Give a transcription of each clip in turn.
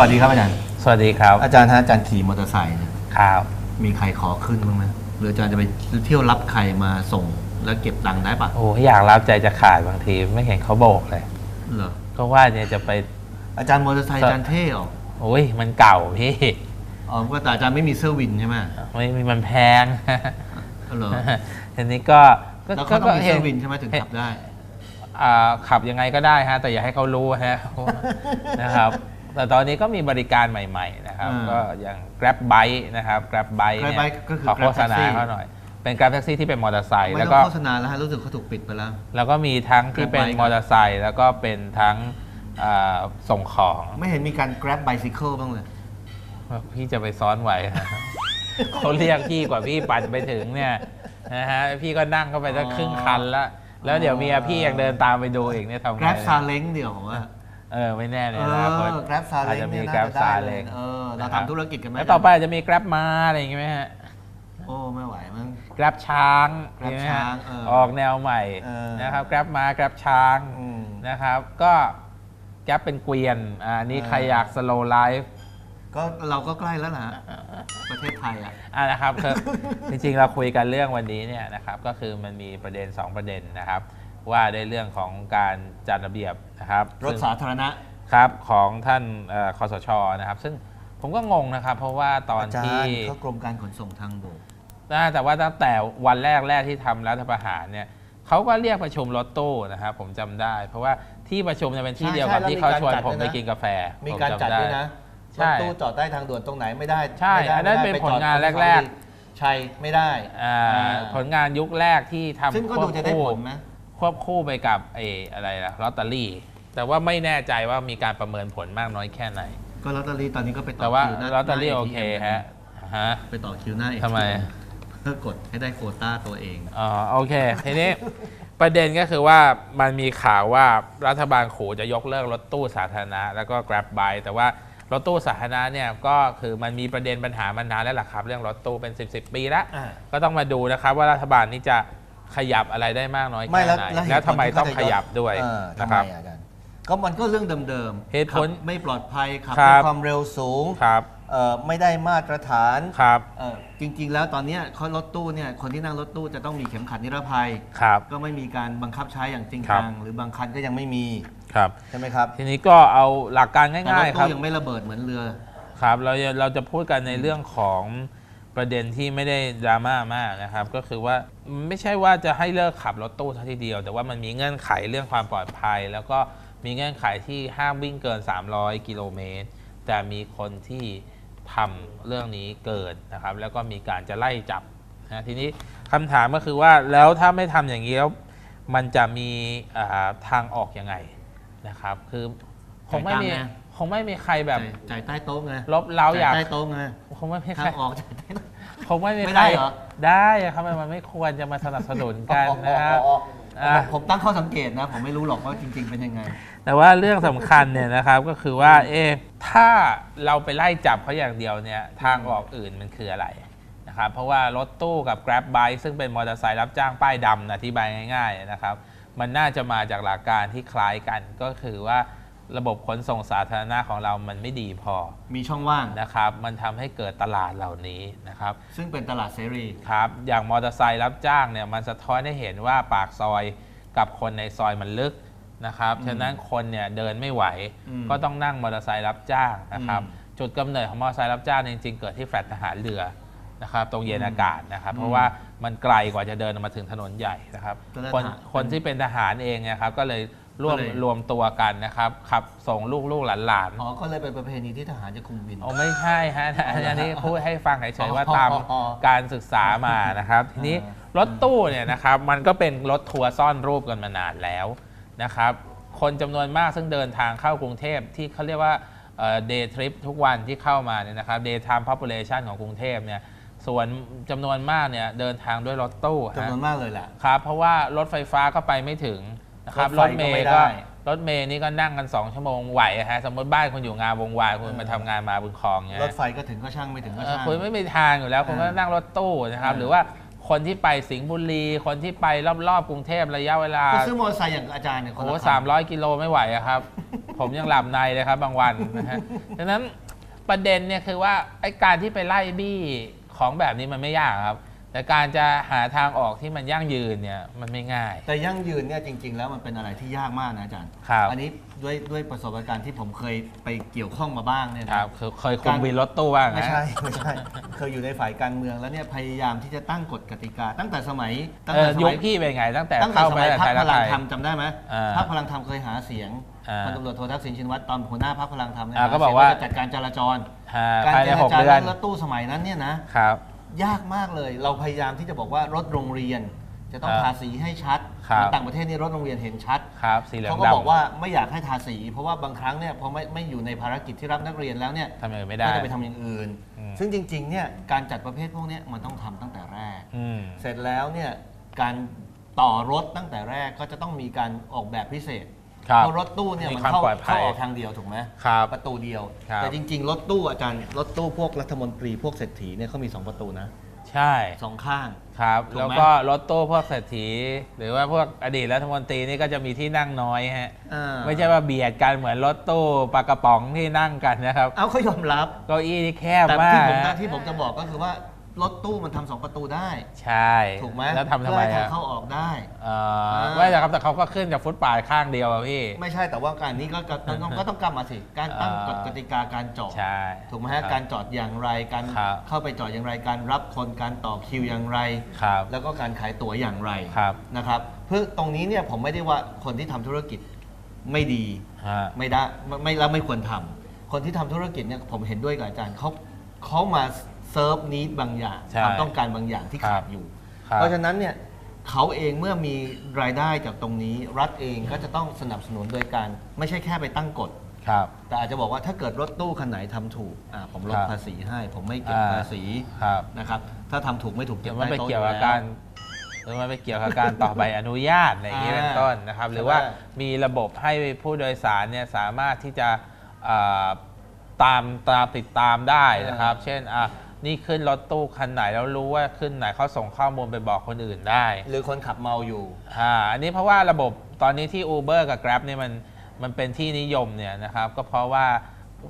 วัสดีครับอาจารย์ สวัสดีครับ อาจารย์ฮะอาจารย์ขี่มอเตอร์ไซค์เนี่ยครับมีใครขอขึ้นบ้างไหมหรืออาจารย์จะไปเที่ยวรับใครมาส่งแล้วเก็บตังค์ได้ปะโอ้อยากรับใจจะขาดบางทีไม่เห็นเขาโบกเลยเหรอก็ว่าเนี่ยจะไปอาจารย์มอเตอร์ไซค์อาจารย์เท่ออกโอ้ยมันเก่าพี่อ๋อก็แต่อาจารย์ไม่มีเสื้อวินใช่ไหมไม่มีมันแพงอ๋อเหรอทีนี้ก็ก็แล้วเขาต้องมีห็เสื้อวินใช่ไหมถึงขับได้อ่าขับยังไงก็ได้ฮะ แต่อย่าให้เขารู้ฮะนะครับ แต่ตอนนี้ก็มีบริการใหม่ ๆ นะครับอ่าก็อย่าง Grab Bike นะครับ Grab Bike เนี่ย Grab Bike ก็คือขอ Grab โฆษณา Taxi เขาหน่อย เป็น Grab Taxi ที่เป็นมอเตอร์ไซค์ไม่แล้วต้ก็องโฆษณาแล้วฮะรู้สึกเขาถูกปิดไปแล้ว แล้วก็มีทั้งที่เป็น Grab Bike มอเตอร์ไซค์แล้วก็เป็นทั้งอ่าส่งของไม่เห็นมีการ grab bicycle บ้างเลย พี่จะไปซ้อนไหวนะ เขาเรียกพี่กว่าพี่ปั่นไปถึงเนี่ยนะฮะพี่ก็นั่งเข้าไปสักอ๋อครึ่งคันแล้วแล้วเดี๋ยวเมียพี่ยังเดินตามไปดูอีกเนี่ยทำไง grab เนี่ยซาเล้งเดี๋ยวผมว่า เออไม่แน่เลยเอนะอ grab ซาอาจเล้งจะมีเนี่ยแกร็น่าบจะซาได้เลเล้ยง เออเราทำธุรกิจกันไหมแล้วต่อไปอาจจะมีแกร็บมาอะไรอย่างงี้ไหมฮะโอ้ไม่ไหวมั้ง แกร็บช้าง Grab มีไหมฮะช้างเออออกแนวใหม่เออ นะครับแกร็บมาแกร็บช้างอืม นะครับก็แกร็บเป็นเกวียนอ่านี่เออ ใครอยากสโลไลฟ์ก็เราก็ใกล้แล้วล่ะฮะประเทศไทยอะ อ่านะครับคือ จริงๆเราคุยกันเรื่องวันนี้เนี่ยนะครับก็คือมันมีประเด็น 2 ประเด็นนะครับ ว่าในเรื่องของการจัดระเบียบนะครับรถซึ่ง สาธารณะ ครับของท่านเอ่อคอสชนะครับ ซึ่งผมก็งงนะครับ เพราะว่าตอนอาจารที่ย์เขากรมการขนส่งทางบก น่าแต่ว่าตั้งแต่วันแรกแรกที่ทำรัฐประหารเนี่ยเขาก็เรียกประชุมรถตู้นะครับผมจำได้ เพราะว่าที่ประชุมจะเป็นที่ใช่เดียวกับใช่ที่เขาแล้วมีชวนการจัดผมด้วยไปนะ กินกาแฟมีผการจัดำได้วยนะใช่รถตู้จอดใต้ทางด่วนตรงไหนไม่ได้ใช่ไม่ได้อันนั้นไม่ได้เป็นไจอดผลงานตรแรกๆชัยไม่ได้อ่าอ่าผลงานยุคแรกที่ทำซึ่งก็ควดูบจะได้คู่ผลไหม ควบคู่ไปกับไอ้อะไรล่ะลอตเตอรี่ แต่ว่าไม่แน่ใจว่ามีการประเมินผลมากน้อยแค่ไหน ก็ลอตเตอรี่ตอนนี้ก็ไปต่อแต่ว่าคิวหน้ลอตเตอรี่หน้า โอเค ATM ฮะฮะ ไปต่อคิวหน้า ATM ทำไม เพื่อกดให้ได้โควต้าตัวเองอ๋อโอเค ทีนี้ ประเด็นก็คือว่ามันมีข่าวว่ารัฐบาลขู่จะยกเลิกรถตู้สาธารณะ แล้วก็ Grab Bike แต่ว่ารถตู้สาธารณะเนี่ยก็คือมันมีประเด็นปัญหามานานแล้วล่ะครับ เรื่องรถตู้เป็น 10 10ปีแล้ว อ่า ก็ต้องมาดูนะครับว่ารัฐบาลนี้จะ ขยับอะไรได้มากน้อยไม่แค่แล้วไหนแล้วเหตุแล้วทำไมผลที่ต้องเขาจะขยับด้วยเออทำนะไมครับอะอาจารย์ก็มันก็เรื่องเดิมๆเหตุผลขับไม่ปลอดภัยขับครัด้วยบความเร็วสูงครับเอ่อไม่ได้มาตรฐานครับเอ่อจริง ๆ แล้วตอนเนี้ยเขารถตู้เนี่ยคนที่นั่งรถตู้จะต้องมีเข็มขัดนิรภัย ครับ ก็ไม่มีการบังคับใช้อย่างจริงครัจับงหรือบางคันก็ยังไม่มีครับ ใช่ไหมครับทีนี้ก็เอาหลักการแต่รง่าถยๆครับตู้ยังไม่ระเบิดเหมือนเรือ ครับเราจะเราจะพูดกันในเรื่องของ ประเด็นที่ไม่ได้ดราม่ามากนะครับ ก็คือว่าไม่ใช่ว่าจะให้เลิกขับรถตู้ทัทีเดียว แต่ว่ามันมีเงื่อนไขเรื่องความปลอดภัย แล้วก็มีเงื่อนไขที่ห้ามวิ่งเกิน 300 กิโลเมตร แต่มีคนที่ทำเรื่องนี้เกินนะครับ แล้วก็มีการจะไล่จับนะทีนี้คำถามก็คือว่าแล้วถ้าไม่ทำอย่างนี้แล้วมันจะมีทางออกยังไงนะครับ คือคงไม่มี ค์นะคงไม่มีใครแบบจ่ายจ่ายใต้โต๊ะไงลบเราอยากจ่ใต้โต๊ะไงคงไม่มีใคทารงออกจ่ายใต้โต๊ะคงไม่มีไม่ใครได้เหรอได้ครับมันมันไม่ควรจะมาสนับสนุนกันนะครับอ๋ออ๋ออ๋ออะผมผมตั้งข้อสังเกตนะ ผมไม่รู้หรอกว่าจริง ๆ เป็นยังไง แต่ว่าเรื่องสำคัญเนี่ยนะครับก็คือว่าเอะถ้าเราไปไล่จับเขาอย่างเดียวเนี่ยทางออกอื่นมันคืออะไรนะครับเพราะว่ารถตู้กับ Grab Bike ซึ่งเป็นมอเตอร์ไซค์รับจ้างป้ายดำนะอธิบายง่าย ๆ นะครับ มันน่าจะมาจากหลักการที่คล้ายกันก็คือว่า ระบบขนส่งสาธารณะของเรามันไม่ดีพอมีช่องว่าง นะครับมันทำให้เกิดตลาดเหล่านี้นะครับซึ่งเป็นตลาดเสรี ครับอย่างมอเตอร์ไซค์รับจ้างเนี่ยมันสะท้อนให้เห็นว่าปากซอยกับคนในซอยมันลึกนะครับอืมฉะนั้นคนเนี่ยเดินไม่ไหว อืมก็ต้องนั่งมอเตอร์ไซค์รับจ้างนะครับอืมจุดกำเนิดของมอเตอร์ไซค์รับจ้างเนี่ยจริงๆเกิดที่แฟลตทหารเรือนะครับตรงเย็นอืมอากาศนะครับอืมเพราะว่ามันไกลกว่าจะเดินออกมาถึงถนนใหญ่นะครับก็เลยคนหาคนที่เป็นทหารเองเนะครับก็เลย ร่วมก็เลย รวมตัวกันนะครับขับส่งลูกๆหลานๆ อ๋อ ก็เลยเป็นประเพณีที่ทหารจะคุมวินโอ้ไม่ใช่ฮะอันนี้พูดให้ฟังเฉยๆว่าอ๋อตามอ๋อการศึกษามานะครับ ทีนี้รถตู้เนี่ยนะครับมันก็เป็นรถทัวร์ซ่อนรูปกันมานานแล้วนะครับ คนจำนวนมากซึ่งเดินทางเข้ากรุงเทพที่เขาเรียกว่าเดย์ทริปทุกวันที่เข้ามาเนี่ยนะครับ day time population ของกรุงเทพเนี่ยส่วนจำนวนมากเนี่ยเดินทางด้วยรถตู้ฮะ จำนวนมากเลยแหละ ครับเพราะว่ารถไฟฟ้าก็ไปไม่ถึง นะครับรรถถไฟเมก็ไม่ย์ได้ก็รถเมย์นี่ก็นั่งกัน 2 ชั่วโมงไหวอะฮะสมมติบ้านคุณอยู่งานวงวานคุณมาทำงานมาบุญคลองเนี่ยรถไฟก็ถึงก็ช่างไม่ถึงก็เออช่างคุณไม่มีทางอยู่แล้วคุณก็อ่านั่งรถตู้นะครับอ่าหรือว่าคนที่ไปสิงห์บุรี คนที่ไปรอบๆกรุงเทพระยะเวลาไปซื้อมอเตอร์ไซค์อย่างอาจารย์เนี่ยคนโอ้ละสามร้อยกิโลไม่ไหวอะครับ ผมยังหลับในเลยครับบางวันนะฮะดังนั้นประเด็นเนี่ยคือว่าไอ้การที่ไปไล่บี้ของแบบนี้มันไม่ยากครับ แต่การจะหาทางออกที่มันยั่งยืนเนี่ยมันไม่ง่าย แต่ยั่งยืนเนี่ยจริง ๆ แล้วมันเป็นอะไรที่ยากมากนะอาจารย์ ครับ อันนี้ด้วยด้วยประสบการณ์ที่ผมเคยไปเกี่ยวข้องมาบ้างเนี่ยคนะรับคือเคยคุมวินรถตู้บ้างนะไม่ใช่ไม่ใช่ เคยอยู่ในฝ่ายการเมืองแล้วเนี่ยพยายามที่จะตั้งกฎกติกา ตั้งแต่สมัยตั้งเอแต่อสยุมัคยพี่เป็นไง ตั้งแต่ตั้งแต่เข้าสไปมัยในพรไทรยครัพกลัไทงยธรรมจำได้ไหมอ่าพรรคพลังธรรมเคยหาเสียงอ่าพลตำรวจโททักษิณชินวัตรตอนหัวหน้าพรรคพลังธรรมเนี่ยอ่าหก็บอกว่าเสียงจะจัดการจราจร อ่าการภายเจในรหกจาเดือเรื่นองรถตู้สมัยนั้นเนี่ยนะ ครับ ยากมากเลย เราพยายามที่จะบอกว่ารถโรงเรียน จะต้องครับทาสีให้ชัดครับ เหมือนต่างประเทศนี่รถโรงเรียนเห็นชัด ครับสีเหลืองเขาก็ดำบอกว่าไม่อยากให้ทาสี เพราะว่าบางครั้งเนี่ยพอไม่ไม่อยู่ในภารกิจที่รับนักเรียนแล้วเนี่ยทำอย่างอื่นไม่ได้ ก็จะไปทำอย่างอื่น อืม ซึ่งจริงๆเนี่ยการจัดประเภทพวกเนี้ยมันต้องทำตั้งแต่แรก อืม เสร็จแล้วเนี่ยการต่อรถตั้งแต่แรกก็จะต้องมีการออกแบบพิเศษครับ เพราะรถตู้เนี่ยมีมันความเข้าปลอดภัยเข้าออกทางเดียวถูกไหมครับประตูเดียว ครับ แต่จริง ๆ รถตู้อาจารย์รถตู้พวกรัฐมนตรีพวกเศรษฐีเนี่ยเขามี 2 ประตูนะใช่ สองข้าง ครับ ถูกไหม แล้วก็รถตู้พวกเศรษฐี หรือว่าพวกอดีตรัฐมนตรีนี่ก็จะมีที่นั่งน้อยฮะ อ่าไม่ใช่ว่าเบียดกันเหมือนรถตู้ปลากระป๋องที่นั่งกันนะครับ เอาเขายอมรับ เก้าอี้นี่แคบแต่มาที่กผมฮะ ที่ผมจะบอกก็คือว่า รถตู้มันทำสองประตูได้ ใช่ถูกไหมแล้วทำทำไมเพื่อให้อะทางเข้าออกได้ เอ่ออ่า ไม่แต่ครับแต่เขาก็ขึ้นจากฟุตปาดข้างเดียวอะพี่ ไม่ใช่แต่ว่าการนี้ก็ก็ต้องก็ต้องกลับมาสิ การตั้งอ่ากฎกติกาการจอด ใช่ถูกไหมครัฮะบการจอดอย่างไร การครับ เข้าไปจอดอย่างไร การรับคน การต่อคิวอย่างไร ครับ แล้วก็การขายตั๋วอย่างไรครับนะครับเพื่อตรงนี้เนี่ยผมไม่ได้ว่าคนที่ทำธุรกิจไม่ดี ฮะ ไม่ได้ไม่ไม่แล้วไม่ควรทำคนที่ทำธุรกิจเนี่ยผมเห็นด้วยกับอาจารย์เขาเขามา เซิร์ฟนี้บางอย่างใช่ความต้องการบางอย่างที่ครัขาบดอยู่ ครับ เพราะฉะนั้นเนี่ยเขาเองเมื่อมีรายได้จากตรงนี้ รัฐเองก็จะต้องสนับสนุนโดยการ ไม่ใช่แค่ไปตั้งกฎ ครับ แต่อาจจะบอกว่าถ้าเกิดรถตู้คันไหนทำถูกอ่าผมลดครับ ภาษีให้ ผมไม่เก็บอ่าภาษีครับนะครับถ้าทำถูกไม่ถูกเดี๋เก็ยบวมันใต้ไปโต๊ะเกี่ยวกับอแล้ การหรือมันไปเกี่ยวกับการต่อใบอนุญาตอะไรอย่างนี้อ่าเป็นต้นนะครับ หรือว่ามีระบบให้ผู้โดยสารเนี่ยสามารถที่จะเอ่อตามตามติดตามได้นะครับ เช่นอะ นี่ขึ้นรถตู้คันไหนแล้วรู้ว่าขึ้นไหนเขาส่งข้อมูลไปบอกคนอื่นได้หรือคนขับเมาอยู่อ่าอันนี้เพราะว่าระบบตอนนี้ที่ Uber กับ Grab เนี่ยมันมันเป็นที่นิยมเนี่ยนะครับก็เพราะว่า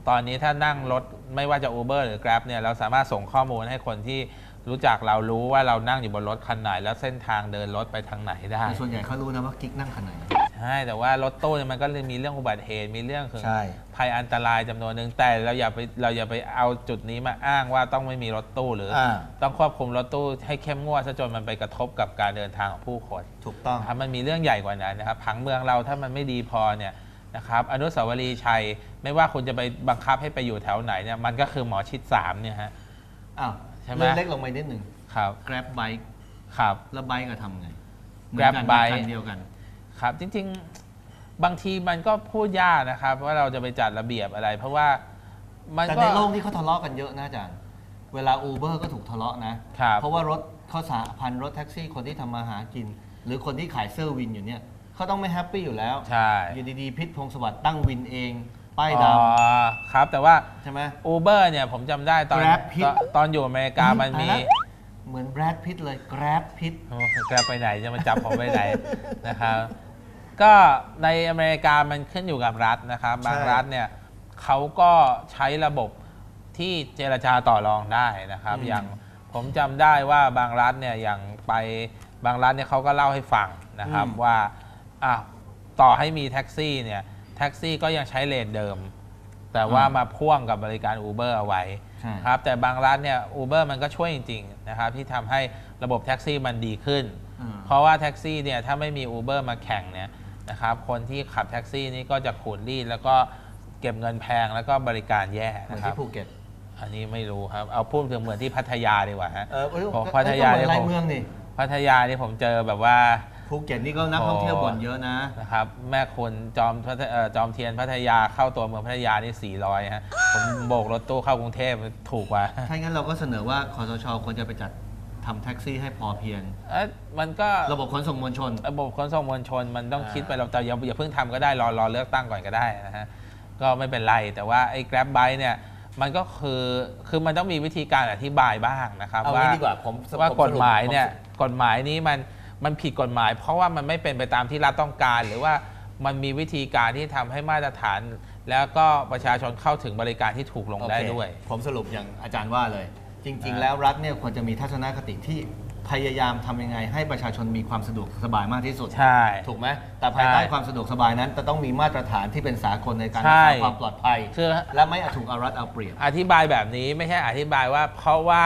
ตอนนี้ถ้านั่งรถไม่ว่าจะ Uber หรือ Grab เนี่ยเราสามารถส่งข้อมูลให้คนที่รู้จักเรารู้ว่าเรานั่งอยู่บนรถคันไหน แล้วเส้นทางเดินรถไปทางไหนได้ แต่ส่วนใหญ่เขารู้นะว่ากิ๊กนั่งคันไหน ใช่แต่ว่ารถตู้เนี่ยมันก็เลยมีเรื่องอุบัติเหตุมีเรื่องของใช่ ภัยอันตรายจำนวนหนึ่งแต่เราอย่าไปเราอย่าไปเอาจุดนี้มาอ้างว่าต้องไม่มีรถตู้หรือออ่าต้องควบคุมรถตู้ให้เข้มงวดซะจนมันไปกระทบกับการเดินทางของผู้คน ถูกต้อง นะครับมันมีเรื่องใหญ่กว่านั้นนะครับผังเมืองเราถ้ามันไม่ดีพอเนี่ยนะครับอนุสาวรีย์ชัยไม่ว่าคุณจะไปบังคับให้ไปอยู่แถวไหนเนี่ยมันก็คือหมอชิด3เนี่ยฮะ อ้าวใช่ไหม เรื่องเล็กลงไปนิดหนึ่ง ครับ Grab Bike ครับ แล้วไบค์ก็ทำไงเหมือน Grab กัน Bike คันเดียวกัน ครับจริงๆบางทีมันก็พูดยากนะครับ ว่าเราจะไปจัดระเบียบอะไร เพราะว่ามันแต่ก็ ในโลกที่เขาทะเลาะกันเยอะนะอาจารย์ เวลา Uber ก็ถูกทะเลาะนะ ครับเพราะว่ารถเขาสาพันรถแท็กซี่คนที่ทำมาหากิน หรือคนที่ขายเซอร์วินอยู่เนี่ยเขาต้องไม่แฮปปี้อยู่แล้วใช่ อยู่ดีๆพิษพงศ์สวัสดิ์ตั้งวินเอง ป้ายอ๋ดอครับ แต่ว่าำใช่ไหม Uber เนี่ยผมจำได้ตอน Grab พิษตอนตอนอยู่อเมริกามันมีตายแล้วเหมือนแบรดพิทเลย Grab พิทโอ้แกไปไหนจะมาจับผมไปไหนนะครับ ก็ในอเมริกามันขึ้นอยู่กับรัฐนะครับ บางรัฐเนี่ยเขาก็ใช้ระบบที่เจรจาต่อรองได้นะครับอืมอย่างผมจำได้ว่าบางรัฐเนี่ยอย่างไปบางรัฐเนี่ยเขาก็เล่าให้ฟังนะครับว่าอะต่อให้มีแท็กซี่เนี่ยแท็กซี่ก็ยังใช้เลนเดิม แต่ว่ามาพ่วงกับบริการ Uber เอาไว้ใช่ครับแต่บางร้านเนี่ยอูเบอร์มันก็ช่วยจริงๆนะครับที่ทำให้ระบบแท็กซี่มันดีขึ้นอืมเพราะว่าแท็กซี่เนี่ยถ้าไม่มี Uber มาแข่งเนี่ย นะครับ คนที่ขับแท็กซี่นี่ก็จะขูดรีดแล้วก็เก็บเงินแพงแล้วก็บริการแย่เหมือนนะครับ ที่ภูเก็ตอันนี้ไม่รู้ครับ เอาพูดถึงเหมือนที่พัทยาดีกว่าฮะ เออเอ้ยผมก็พัทยาก็เหมือนเนี่ยลายผมเมืองนี่พัทยานี่ผมเจอแบบว่า ภูเก็ตนี่ก็นักท่องเที่ยวบ่นเยอะนะ นะครับแม่คนจอมพัทเอ่อจอมเทียนพัทยาเข้าตัวเมืองพัทยานี่ 400ฮะผมโบกรถตู้เข้ากรุงเทพถูกกว่า ถ้างั้นเราก็เสนอว่าคอสชควรจะไปจัด ทำแท็กซี่ให้พอเพียง เอ้ยมันก็ระบบขนส่งมวลชน ระบบขนส่งมวลชนมันต้องอ่าคิดไปเราแต่อย่าอย่าเพิ่งทำก็ได้รอรอเลือกตั้งก่อนก็ได้นะฮะก็ไม่เป็นไรแต่ว่าไอ้ Grab Bike เนี่ยมันก็คือคือมันต้องมีวิธีการอธิบายบ้างนะครับ เอาว่างี้ดีกว่าผมว่าผมสรุปกฎหมายเนี่ยผมกฎหมายนี้มันมันผิดกฎหมาย เพราะว่ามันไม่เป็นไปตามที่รัฐต้องการ หรือว่ามันมีวิธีการที่ทำให้มาตรฐาน แล้วก็ประชาชนเข้าถึงบริการที่ถูกลงได้โอเคด้วย ผมสรุปอย่างอาจารย์ว่าเลย จริงอ่าๆแล้วรัฐเนี่ยควรจะมีทัศนคติที่พยายามทำยังไง ให้ประชาชนมีความสะดวกสบายมากที่สุด ใช่ ถูกไหมแต่ภายใต้ใช่ความสะดวกสบายนั้น จะต้องมีมาตรฐานที่เป็นสากลในการใช่รักษาความปลอดภัย คือและไม่เอาถูกเอารัดเอาเปรียบ อธิบายแบบนี้ไม่ใช่อธิบายว่า เพราะว่า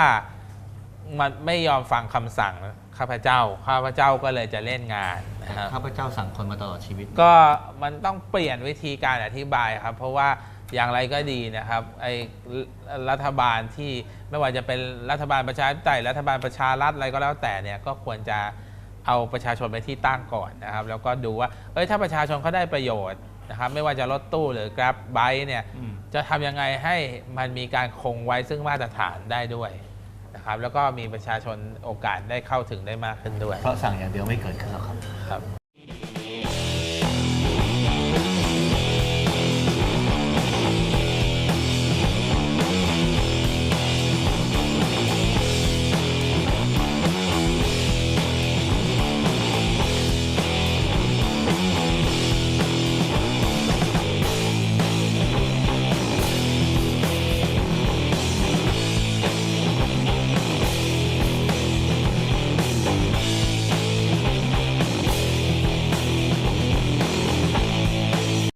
มันไม่ยอมฟังคำสั่งข้าพเจ้า ข้าพเจ้าก็เลยจะเล่นงานนะครับ ข้าพเจ้าสั่งคนมาตลอดชีวิต ก็มันต้องเปลี่ยนวิธีการอธิบายครับ เพราะว่าอย่างไรก็ดีนะครับไอ้รัฐบาลที่ ไม่ว่าจะเป็นรัฐบาลประชาธิปไตยรัฐบาลประชารัฐอะไรก็แล้วแต่เนี่ยก็ควรจะเอาประชาชนไปที่ตั้งก่อนนะครับ แล้วก็ดูว่าเอ้ยถ้าประชาชนเขาได้ประโยชน์นะครับ ไม่ว่าจะรถตู้หรือ Grab Bike เนี่ยอืมจะทำยังไงให้มันมีการคงไว้ซึ่งมาตรฐานได้ด้วยนะครับแล้วก็มีประชาชนโอกาสได้เข้าถึงได้มากขึ้นด้วย เพราะสั่งอย่างเดียวไม่เกิดขึ้นหรอกครับครับ